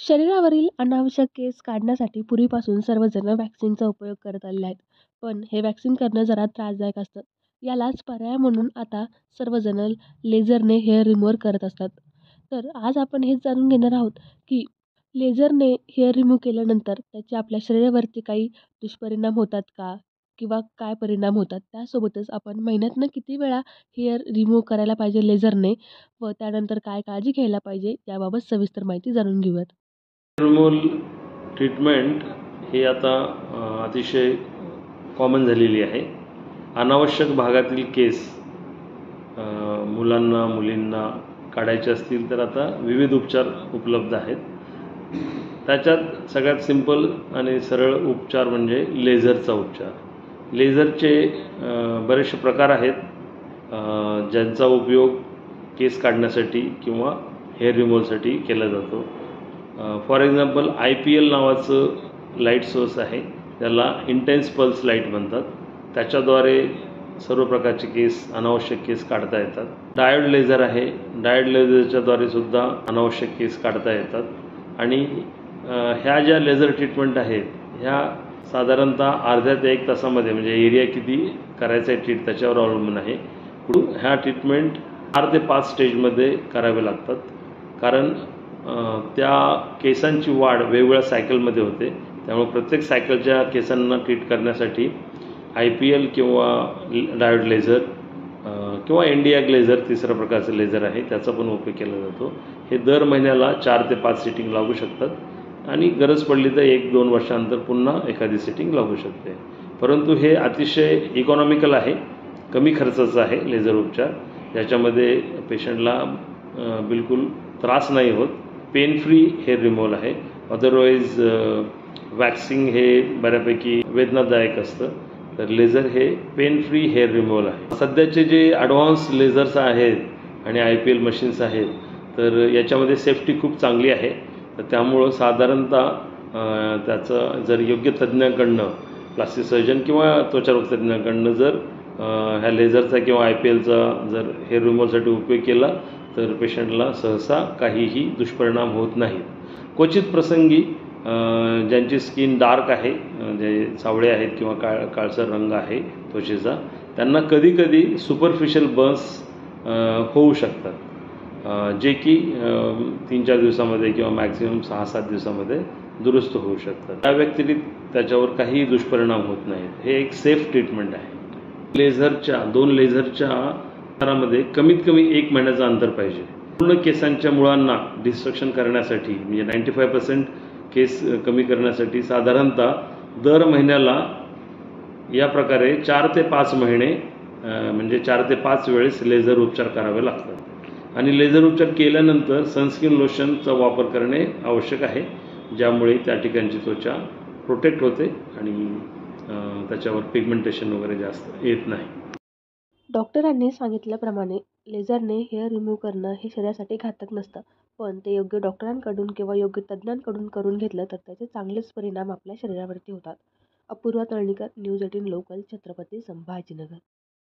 शरीरावरील अनावश्यक केस काढण्यासाठी पूर्वीपासून सर्वजण वॅक्सिनचा उपयोग करत आलेले आहेत. पण हे वॅक्सिन करणं जरा त्रासदायक असतं. यालाच पर्याय म्हणून आता सर्वजण लेझरने हेअर रिमूव्हर करत असतात. तर आज आपण हे जाणून घेणार आहोत की लेझरने हेअर रिमूव्ह केल्यानंतर त्याचे आपल्या शरीरावरती काही दुष्परिणाम होतात का? किंवा काय परिणाम होतात? त्यासोबतच आपण महिन्यातनं किती वेळा हेअर रिमूव्ह करायला पाहिजे लेझरने व त्यानंतर काय काळजी घ्यायला पाहिजे? याबाबत सविस्तर माहिती जाणून घेऊयात. रिमूव्हल ट्रीटमेंट ही आता अतिशय कॉमन झालेली आहे. अनावश्यक भागातील केस मुलांना मुलींना काढायचे असतील तर आता विविध उपचार उपलब्ध आहेत. त्याच्यात सगळ्यात सिंपल आणि सरळ उपचार म्हणजे लेझरचा उपचार. लेझरचे बरेचसे प्रकार आहेत. ज्यांचा उपयोग केस काढण्यासाठी किंवा हेअर रिमूव्हलसाठी केला जातो. For example I P L नावाचं लाइट सोर्स आहे. त्याला इंटेन्स पल्स लाइट म्हणतात. त्याच्याद्वारे सर्व प्रकारचे केस अनावश्यक केस काढता येतात. डायोड लेझर आहे. डायोड लेझरच्याद्वारे सुद्धा अनावश्यक केस काढता येतात. आणि ह्या ज्या लेझर ट्रीटमेंट आहेत ह्या साधारणतः अर्ध्या ते एक तासामध्ये म्हणजे एरिया किती करायचा आहे ट्रीट त्याच्यावर अवलंबून आहे. ह्या ट्रीटमेंट चार ते पाच स्टेजमध्ये करावे लागतात. कारण त्या केसांची वाढ वेगवेगळ्या सायकलमध्ये होते. त्यामुळे प्रत्येक सायकलच्या केसांना ट्रीट करण्यासाठी आय पी एल किंवा डायोड लेझर किंवा इंडिया ग्लेझर तिसऱ्या प्रकारचं लेझर आहे त्याचा पण उपयोग केला जातो. हे दर महिन्याला चार ते पाच सिटिंग लागू शकतात. आणि गरज पडली तर एक दोन वर्षानंतर पुन्हा एखादी सिटिंग लागू शकते. परंतु हे अतिशय इकॉनॉमिकल आहे कमी खर्चाचं आहे लेझर उपचार. ज्याच्यामध्ये पेशंटला बिलकुल त्रास नाही होत. पेन फ्री हेअर रिमूव्हल आहे. अदरवाईज वॅक्सिंग uh, हे बऱ्यापैकी वेदनादायक असतं. तर लेझर हे पेन फ्री हेअर रिमूव्हल आहे. सध्याचे जे ॲडव्हान्स लेझर्स आहेत आणि आय पी एल मशीन्स आहेत तर याच्यामध्ये सेफ्टी खूप चांगली आहे. तर त्यामुळं साधारणतः त्याचं जर योग्य तज्ज्ञांकडनं प्लास्टिक सर्जन किंवा त्वचारोग तज्ज्ञांकडनं जर ह्या लेझरचा किंवा आय पी एलचा जर हेअर रिमूव्हलसाठी उपयोग केला तर पेशंटला सहसा काहीही दुष्परिणाम होत नाहीत. क्वचित प्रसंगी ज्यांची स्किन डार्क आहे जे सावळे आहेत किंवा काळ काळसर रंग आहे त्वचेचा त्यांना कधीकधी सुपरफिशियल बर्न्स होऊ शकतात. जे की तीन चार दिवसामध्ये किंवा मॅक्झिमम सहा सात दिवसामध्ये दुरुस्त होऊ शकतात. त्या व्यतिरिक्त त्याच्यावर काही दुष्परिणाम होत नाहीत. हे एक सेफ ट्रीटमेंट आहे. लेझरच्या दोन लेझरच्या अंतरामध्ये कमीत कमी एक महिन्याचं अंतर पाहिजे. पूर्ण केसांच्या मुळांना डिस्ट्रक्शन करण्यासाठी म्हणजे नाईंटी फाय पर्सेंट केस कमी करण्यासाठी साधारणतः दर महिन्याला या प्रकारे चार ते पाच महिने म्हणजे चार ते पाच वेळेस लेझर उपचार करावे लागतात. आणि लेझर उपचार केल्यानंतर सनस्क्रीन लोशनचा वापर करणे आवश्यक आहे ज्यामुळे त्या ठिकाणची त्वचा प्रोटेक्ट होते आणि त्याच्यावर पिगमेंटेशन वगैरे जास्त येत नाही. डॉक्टरांनी सांगितल्याप्रमाणे लेझरने हेअर रिमूव्ह करणं हे शरीरासाठी घातक नसतं पण ते योग्य डॉक्टरांकडून किंवा योग्य तज्ज्ञांकडून करून घेतलं तर त्याचे चांगलेच परिणाम आपल्या शरीरावरती होतात. Apurva Talnikar news eighteen local Chhatrapati Sambhajinagar.